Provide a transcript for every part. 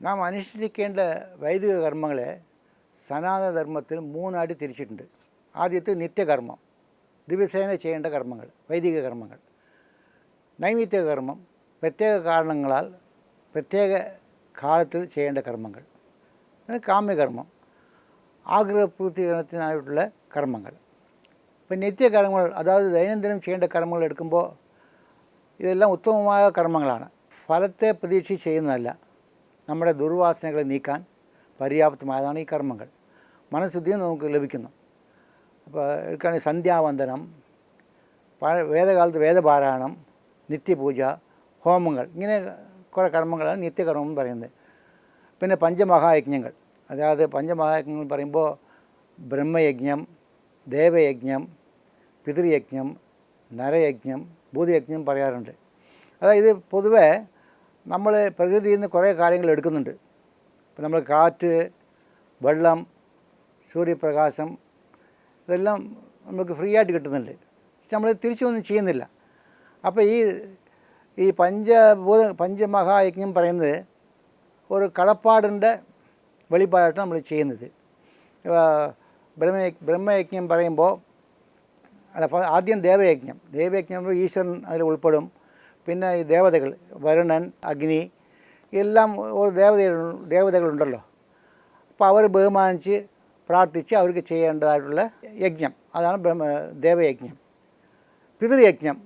നാം അനുഷ്ഠിക്കേണ്ട വൈദിക കർമ്മങ്ങളെ സനാതനധർമ്മത്തിൽ മൂന്നായിട്ട് തിരിച്ചിട്ടുണ്ട് ആദ്യത്തെ നിത്യകർമ്മം ദിവസേന ചെയ്യേണ്ട കർമ്മങ്ങൾ വൈദിക കർമ്മങ്ങൾ നൈമിത്യ കർമ്മം പ്രത്യേക കാരണങ്ങളാൽ പ്രത്യേക കാലത്തിൽ ചെയ്യേണ്ട കർമ്മങ്ങൾ പിന്നെ കാമ്യകർമ്മം ആഗ്രഹപൂർത്തീകരണത്തിനായിട്ടുള്ള കർമ്മങ്ങൾ ഇപ്പം നിത്യകർമ്മങ്ങൾ അതായത് ദൈനംദിനം ചെയ്യേണ്ട കർമ്മങ്ങൾ എടുക്കുമ്പോൾ ഇതെല്ലാം ഉത്തമമായ കർമ്മങ്ങളാണ്. ഫലത്തെ പ്രതീക്ഷിച്ച് ചെയ്യുന്നതല്ല. നമ്മുടെ ദുർവാസനകളെ നീക്കാൻ പര്യാപ്തമായതാണ് ഈ കർമ്മങ്ങൾ. മനഃശുദ്ധിയും നമുക്ക് ലഭിക്കുന്നു. അപ്പോൾ എടുക്കുകയാണെങ്കിൽ സന്ധ്യാവന്ദനം വേദകാലത്ത് വേദപാരായണം നിത്യപൂജ ഹോമങ്ങൾ ഇങ്ങനെ കുറേ കർമ്മങ്ങളാണ് നിത്യകർമ്മം എന്ന് പറയുന്നത്. പിന്നെ പഞ്ചമഹായജ്ഞങ്ങൾ. അതായത് പഞ്ചമഹായജ്ഞങ്ങൾ പറയുമ്പോൾ ബ്രഹ്മയജ്ഞം ദേവയജ്ഞം പിതൃയജ്ഞം നരയജ്ഞം ഭൂതയജ്ഞം പറയാറുണ്ട്. അതായത് പൊതുവേ നമ്മൾ പ്രകൃതിയിൽ നിന്ന് കുറേ കാര്യങ്ങൾ എടുക്കുന്നുണ്ട്. ഇപ്പം നമ്മൾ കാറ്റ് വെള്ളം സൂര്യപ്രകാശം ഇതെല്ലാം നമുക്ക് ഫ്രീ ആയിട്ട് കിട്ടുന്നുണ്ട്. പക്ഷെ നമ്മൾ തിരിച്ചൊന്നും ചെയ്യുന്നില്ല. അപ്പോൾ ഈ ഈ പഞ്ചഭൂത പഞ്ചമഹായജ്ഞം പറയുന്നത് ഒരു കടപ്പാടിന്റെ വെളിപ്പാടായിട്ട് നമ്മൾ ചെയ്യുന്നത്. ബ്രഹ്മ ബ്രഹ്മയജ്ഞം പറയുമ്പോൾ അല്ല അപ്പോൾ ആദ്യം ദേവയജ്ഞം. ദേവയജ്ഞം ഈശ്വരൻ അതിൽ ഉൾപ്പെടും. പിന്നെ ഈ ദേവതകൾ വരുണൻ അഗ്നി എല്ലാം ഒരു ദേവത ദേവതകളുണ്ടല്ലോ. അപ്പോൾ അവർ ബഹുമാനിച്ച് പ്രാർത്ഥിച്ച് അവർക്ക് ചെയ്യേണ്ടതായിട്ടുള്ള യജ്ഞം. അതാണ് ബ്രഹ്മ ദേവയജ്ഞം. പിതൃയജ്ഞം.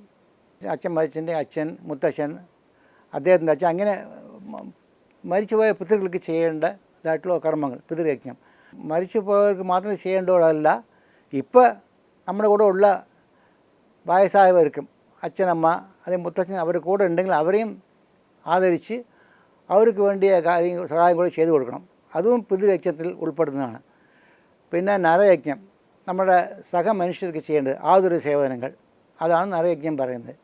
അച്ഛൻ മരിച്ചന്റെ അച്ഛൻ മുത്തച്ഛൻ അദ്ദേഹത്തിന്റെ അച്ഛൻ അങ്ങനെ മരിച്ചുപോയ പിതൃകൾക്ക് ചെയ്യേണ്ടതായിട്ടുള്ള കർമ്മങ്ങൾ പിതൃയജ്ഞം. മരിച്ചു പോയവർക്ക് മാത്രമേ ചെയ്യേണ്ടതല്ല ഇപ്പോൾ നമ്മുടെ കൂടെ ഉള്ള വയസ്സായവർക്കും അച്ഛനമ്മ അല്ലെങ്കിൽ മുത്തച്ഛൻ അവരുടെ കൂടെ ഉണ്ടെങ്കിൽ അവരെയും ആദരിച്ച് അവർക്ക് വേണ്ടിയ കാര്യം സഹായം കൂടെ ചെയ്തു കൊടുക്കണം. അതും പിതൃയജ്ഞത്തിൽ ഉൾപ്പെടുന്നതാണ്. പിന്നെ നരയജ്ഞം. നമ്മുടെ സഹമനുഷ്യർക്ക് ചെയ്യേണ്ടത് ആതുര സേവനങ്ങൾ. അതാണ് നരയജ്ഞം പറയുന്നത്.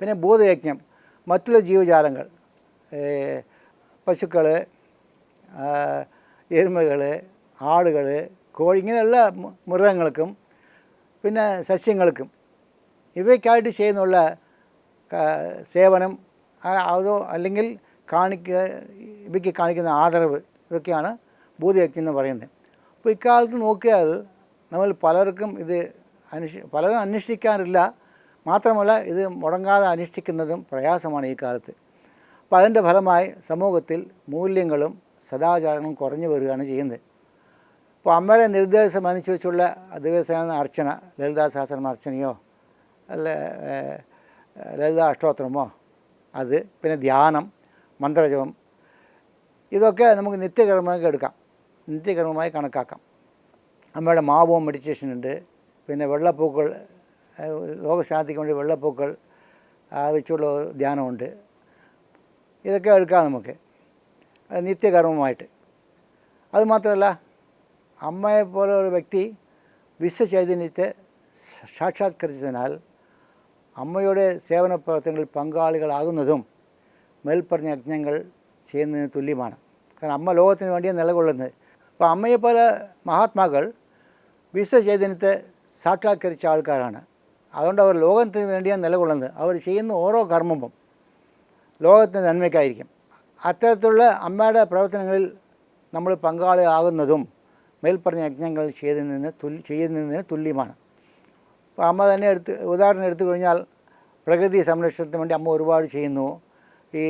പിന്നെ ഭൂതയജ്ഞം. മറ്റുള്ള ജീവജാലങ്ങൾ. പശുക്കൾ എരുമകൾ ആടുകൾ കോഴി ഇങ്ങനെയുള്ള മൃഗങ്ങൾക്കും പിന്നെ സസ്യങ്ങൾക്കും ഇവയ്ക്കായിട്ട് ചെയ്യുന്നുള്ള സേവനം അതോ അല്ലെങ്കിൽ കാണിക്ക ഇവയ്ക്ക് കാണിക്കുന്ന ആദരവ് ഇതൊക്കെയാണ് ഭൂതയജ്ഞം എന്ന് പറയുന്നത്. അപ്പോൾ ഇക്കാലത്ത് നോക്കിയാൽ നമ്മൾ പലർക്കും ഇത് അനുഷ്ഠി പലരും അന്വേഷിക്കാറില്ല. മാത്രമല്ല ഇത് മുടങ്ങാതെ അനുഷ്ഠിക്കുന്നതും പ്രയാസമാണ് ഈ കാലത്ത്. അപ്പോൾ അതിന്റെ ഫലമായി സമൂഹത്തിൽ മൂല്യങ്ങളും സദാചാരങ്ങളും കുറഞ്ഞു വരികയാണ് ചെയ്യുന്നത്. അപ്പോൾ അമ്മയുടെ നിർദ്ദേശം അനുസരിച്ചുള്ള ദിവസമാണ് അർച്ചന ലളിതാ സഹസ്രം അർച്ചനയോ അല്ല ലളിതാ അഷ്ടോത്രമോ അത് പിന്നെ ധ്യാനം മന്ത്രജപം ഇതൊക്കെ നമുക്ക് നിത്യകർമ്മമായി എടുക്കാം. നിത്യകർമ്മമായി കണക്കാക്കാം. അമ്മയുടെ മാവോം മെഡിറ്റേഷൻ ഉണ്ട്. പിന്നെ വെള്ളപ്പൂക്കൾ ലോകശാന്തിക്ക് വേണ്ടി വെള്ളപ്പൂക്കൾ വെച്ചുള്ള ധ്യാനമുണ്ട്. ഇതൊക്കെ എടുക്കാം നമുക്ക്. നിത്യകർമ്മമായിട്ട്. അതുമാത്രമല്ല അമ്മയെ പോലെ ഒരു വ്യക്തി വിശ്വചൈതന്യത്തെ സാക്ഷാത്കരിച്ചതിനാൽ അമ്മയുടെ സേവന പ്രവർത്തനങ്ങളിൽ പങ്കാളികളാകുന്നതും മേൽപ്പറഞ്ഞ യജ്ഞങ്ങൾ ചെയ്യുന്നതിന് തുല്യമാണ്. കാരണം അമ്മ ലോകത്തിന് വേണ്ടിയാണ് നിലകൊള്ളുന്നത്. അപ്പോൾ അമ്മയെപ്പോലെ മഹാത്മാക്കൾ വിശ്വചൈതന്യത്തെ സാക്ഷാത്കരിച്ച ആൾക്കാരാണ്. അതുകൊണ്ട് അവർ ലോകത്തിന് വേണ്ടിയാണ് നിലകൊള്ളുന്നത്. അവർ ചെയ്യുന്ന ഓരോ കർമ്മവും ലോകത്തിന് നന്മയ്ക്കായിരിക്കും. അത്തരത്തിലുള്ള അമ്മയുടെ പ്രവർത്തനങ്ങളിൽ നമ്മൾ പങ്കാളിയാകുന്നതും മേൽപ്പറഞ്ഞ യജ്ഞങ്ങൾ ചെയ്തതിന് തുല്യ ചെയ്യുന്നതിന് തുല്യമാണ്. അപ്പോൾ അമ്മ തന്നെ എടുത്ത് ഉദാഹരണം എടുത്തു കഴിഞ്ഞാൽ പ്രകൃതി സംരക്ഷണത്തിന് വേണ്ടി അമ്മ ഒരുപാട് ചെയ്യുന്നു. ഈ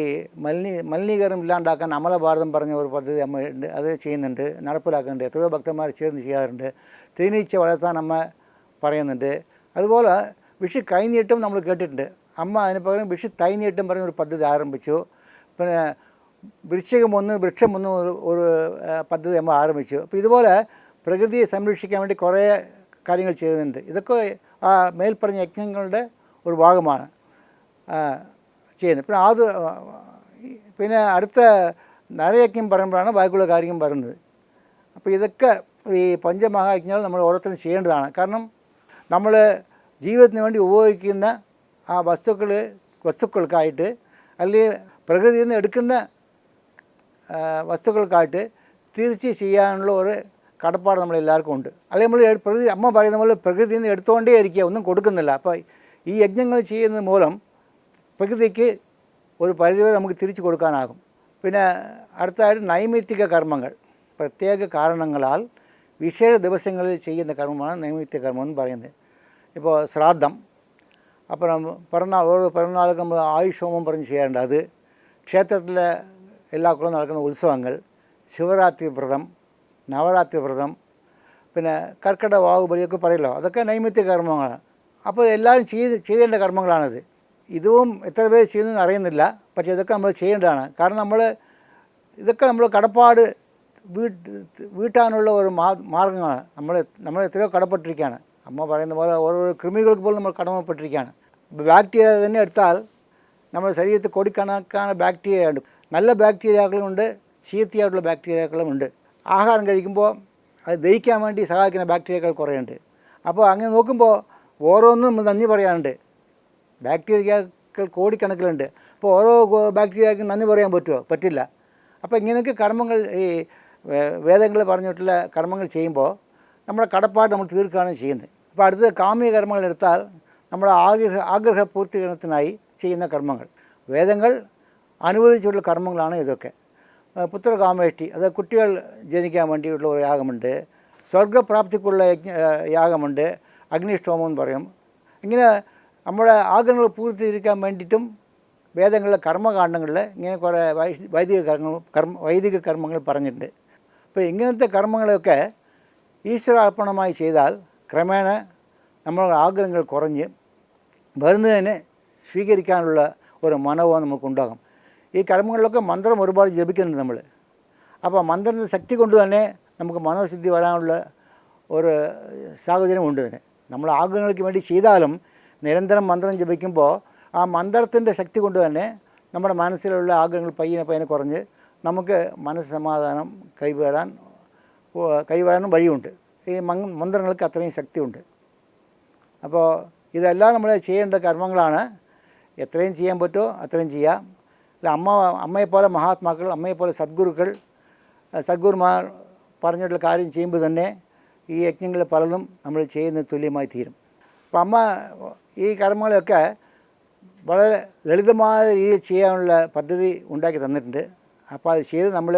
മലിനീ മലിനീകരണം ഇല്ലാണ്ടാക്കാൻ അമലഭാരതം പറഞ്ഞ ഒരു പദ്ധതി അമ്മ അത് ചെയ്യുന്നുണ്ട് നടപ്പിലാക്കുന്നുണ്ട് എത്രയോ ഭക്തന്മാർ ചേർന്ന് ചെയ്യാറുണ്ട്. തേനീച്ച വളർത്താൻ അമ്മ പറയുന്നുണ്ട്. അതുപോലെ വിഷു കൈനീട്ടം നമ്മൾ കേട്ടിട്ടുണ്ട്. അമ്മ അതിന് പകരം വിഷു തൈനീട്ടം പറഞ്ഞൊരു പദ്ധതി ആരംഭിച്ചു. പിന്നെ വൃശ്ചികം ഒന്ന് വൃക്ഷം ഒന്ന് ഒരു ഒരു പദ്ധതി നമ്മൾ ആരംഭിച്ചു. അപ്പോൾ ഇതുപോലെ പ്രകൃതിയെ സംരക്ഷിക്കാൻ വേണ്ടി കുറേ കാര്യങ്ങൾ ചെയ്യുന്നുണ്ട് ഇതൊക്കെ ആ മേൽപ്പറഞ്ഞ യജ്ഞങ്ങളുടെ ഒരു ഭാഗമാണ് ചെയ്യുന്നത്. പിന്നെ അത് പിന്നെ അടുത്ത നരയജ്ഞം പറയുമ്പോഴാണ് ബാക്കിയുള്ള കാര്യം പറയുന്നത് അപ്പോൾ ഇതൊക്കെ ഈ പഞ്ചമഹായജ്ഞങ്ങൾ നമ്മൾ ഓരോരുത്തരും ചെയ്യേണ്ടതാണ്. കാരണം നമ്മൾ ജീവിതത്തിന് വേണ്ടി ഉപയോഗിക്കുന്ന ആ വസ്തുക്കൾ വസ്തുക്കൾക്കായിട്ട് അല്ലെങ്കിൽ പ്രകൃതിയിൽ നിന്ന് എടുക്കുന്ന വസ്തുക്കൾ കാട്ട് തിരിച്ച് ചെയ്യാനുള്ള ഒരു കടപ്പാട് നമ്മൾ എല്ലാവർക്കും ഉണ്ട് അതേപോലെ പ്രകൃതി അമ്മ പറയുന്ന പോലെ പ്രകൃതിയിൽ നിന്ന് എടുത്തുകൊണ്ടേ ഇരിക്കുക ഒന്നും കൊടുക്കുന്നില്ല അപ്പോൾ ഈ യജ്ഞങ്ങൾ ചെയ്യുന്നത് മൂലം പ്രകൃതിക്ക് ഒരു പരിധിവരെ നമുക്ക് തിരിച്ചു കൊടുക്കാനാകും പിന്നെ അടുത്തതായിട്ട് നൈമിത്തിക കർമ്മങ്ങൾ പ്രത്യേക കാരണങ്ങളാൽ വിശേഷ ദിവസങ്ങളിൽ ചെയ്യുന്ന കർമ്മമാണ് നൈമിത്തിക കർമ്മം എന്ന് പറയുന്നത് ഇപ്പോൾ ശ്രാദ്ധം அப்புறம் பிறநாள் ஒரு பிறநாளுக்கு நம்ம ஆயுஷ் ஹோமம் பண்ணி செய்ய அது க்ஷேத்திரத்தில் എല്ലാ കുളം നടക്കുന്ന ഉത്സവങ്ങൾ ശിവരാത്രി വ്രതം നവരാത്രി വ്രതം പിന്നെ കർക്കിടക വാവുബലിയൊക്കെ പറയല്ലോ. അതൊക്കെ നൈമിത്യ കർമ്മങ്ങളാണ്. അപ്പോൾ എല്ലാവരും ചെയ്ത് ചെയ്യേണ്ട കർമ്മങ്ങളാണിത്. ഇതും എത്ര പേര് ചെയ്യുന്നതെന്ന് അറിയുന്നില്ല. പക്ഷേ ഇതൊക്കെ നമ്മൾ ചെയ്യേണ്ടതാണ്. കാരണം നമ്മൾ ഇതൊക്കെ നമ്മൾ കടപ്പാട് വീട്ട് വീട്ടാനുള്ള ഒരു മാ മാർഗങ്ങളാണ്. നമ്മൾ നമ്മൾ എത്രയോ കടപ്പെട്ടിരിക്കുകയാണ്. അമ്മ പറയുന്ന പോലെ ഓരോ കൃമികൾക്ക് പോലും നമ്മൾ കടമപ്പെട്ടിരിക്കുകയാണ്. ബാക്ടീരിയ തന്നെ എടുത്താൽ നമ്മുടെ ശരീരത്തിൽ കോടിക്കണക്കാன ബാക്ടീരിയ ഉണ്ട് നല്ല ബാക്ടീരിയകളുമുണ്ട് ചീത്തയായിട്ടുള്ള ബാക്ടീരിയകളുമുണ്ട് ആഹാരം കഴിക്കുമ്പോൾ അത് ദഹിക്കാൻ വേണ്ടി സഹായിക്കുന്ന ബാക്ടീരിയകൾ കുറേയുണ്ട്. അപ്പോൾ അങ്ങനെ നോക്കുമ്പോൾ ഓരോന്നും നമ്മൾ നന്ദി പറയാനുണ്ട് ബാക്ടീരിയകൾ കോടിക്കണക്കിലുണ്ട്. അപ്പോൾ ഓരോ ബാക്ടീരിയക്കും നന്ദി പറയാൻ പറ്റുമോ? പറ്റില്ല. അപ്പോൾ ഇങ്ങനെയൊക്കെ കർമ്മങ്ങൾ ഈ വേദങ്ങൾ പറഞ്ഞിട്ടുള്ള കർമ്മങ്ങൾ ചെയ്യുമ്പോൾ നമ്മുടെ കടപ്പാട് നമ്മൾ തീർക്കുകയാണ് ചെയ്യുന്നത്. അപ്പോൾ അടുത്ത കാമ്യ കർമ്മങ്ങൾ എടുത്താൽ നമ്മുടെ ആഗ്രഹ ആഗ്രഹ പൂർത്തീകരണത്തിനായി ചെയ്യുന്ന കർമ്മങ്ങൾ. വേദങ്ങൾ അനുവദിച്ചിട്ടുള്ള കർമ്മങ്ങളാണ് ഇതൊക്കെ. പുത്രകാമേഷ്ടി അത് കുട്ടികൾ ജനിക്കാൻ വേണ്ടിയുള്ള ഒരു യാഗമുണ്ട്. സ്വർഗപ്രാപ്തിക്കുള്ള യാഗമുണ്ട്. അഗ്നിഷ്ടോമം എന്ന് പറയും. ഇങ്ങനെ നമ്മുടെ ആഗ്രഹങ്ങൾ പൂർത്തീകരിക്കാൻ വേണ്ടിയിട്ടും വേദങ്ങളിലെ കർമ്മകാണ്ഡങ്ങളിൽ ഇങ്ങനെ കുറേ വൈദിക കർമ്മങ്ങൾ കർമ്മ വൈദിക കർമ്മങ്ങൾ പറഞ്ഞിട്ടുണ്ട്. അപ്പോൾ ഇങ്ങനത്തെ കർമ്മങ്ങളൊക്കെ ഈശ്വരാർപ്പണമായി ചെയ്താൽ ക്രമേണ നമ്മുടെ ആഗ്രഹങ്ങൾ കുറഞ്ഞ് വരുന്നതിനെ സ്വീകരിക്കാനുള്ള ഒരു മനോഭാവം നമുക്കുണ്ടാകും. ഈ കർമ്മങ്ങളിലൊക്കെ മന്ത്രം ഒരുപാട് ജപിക്കുന്നുണ്ട് നമ്മൾ. അപ്പോൾ മന്ത്രത്തിന്റെ ശക്തി കൊണ്ട് തന്നെ നമുക്ക് മനോശുദ്ധി വരാനുള്ള ഒരു സാഹചര്യമുണ്ട് തന്നെ നമ്മൾ ആഗ്രഹങ്ങൾക്ക് വേണ്ടി ചെയ്താലും നിരന്തരം മന്ത്രം ജപിക്കുമ്പോൾ ആ മന്ത്രത്തിന്റെ ശക്തി കൊണ്ട് തന്നെ നമ്മുടെ മനസ്സിലുള്ള ആഗ്രഹങ്ങൾ പയ്യനെ പയ്യനെ കുറഞ്ഞ് നമുക്ക് മനസ്സ് സമാധാനം കൈവരാൻ കൈവരാനും വഴിയുണ്ട്. ഈ മന്ത്രങ്ങൾക്ക് അത്രയും ശക്തിയുണ്ട്. അപ്പോൾ ഇതെല്ലാം നമ്മൾ ചെയ്യേണ്ട കർമ്മങ്ങളാണ്. എത്രയും ചെയ്യാൻ പറ്റുമോ അത്രയും ചെയ്യാം. അല്ല അമ്മ അമ്മയെപ്പോലെ മഹാത്മാക്കൾ അമ്മയെപ്പോലെ സദ്ഗുരുക്കൾ സദ്ഗുരുമാർ പറഞ്ഞിട്ടുള്ള കാര്യം ചെയ്യുമ്പോൾ തന്നെ ഈ യജ്ഞങ്ങൾ പലതും നമ്മൾ ചെയ്യുന്നത് തുല്യമായി തീരും. അപ്പം അമ്മ ഈ കർമ്മങ്ങളൊക്കെ വളരെ ലളിതമായ രീതിയിൽ ചെയ്യാനുള്ള പദ്ധതി ഉണ്ടാക്കി തന്നിട്ടുണ്ട്. അപ്പോൾ അത് ചെയ്ത് നമ്മൾ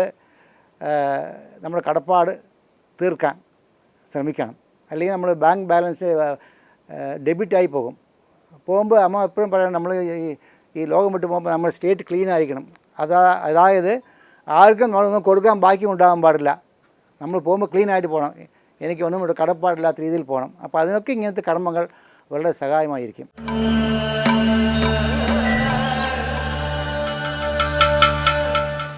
നമ്മുടെ കടപ്പാട് തീർക്കാൻ ശ്രമിക്കണം. അല്ലെങ്കിൽ നമ്മൾ ബാങ്ക് ബാലൻസ് ഡെബിറ്റായി പോകും. പോകുമ്പോൾ അമ്മ എപ്പോഴും പറയണം നമ്മൾ ഈ ഈ ലോകം വിട്ടു പോകുമ്പോൾ നമ്മൾ സ്റ്റേറ്റ് ക്ലീൻ ആയിരിക്കണം. അതാ അതായത് ആർക്കും നമ്മളൊന്നും കൊടുക്കാൻ ബാക്കി ഉണ്ടാകാൻ പാടില്ല. നമ്മൾ പോകുമ്പോൾ ക്ലീൻ ആയിട്ട് പോകണം. എനിക്ക് ഒന്നും കടപ്പാടില്ലാത്ത രീതിയിൽ പോകണം. അപ്പോൾ അതിനൊക്കെ ഇങ്ങനത്തെ കർമ്മങ്ങൾ വളരെ സഹായമായിരിക്കും.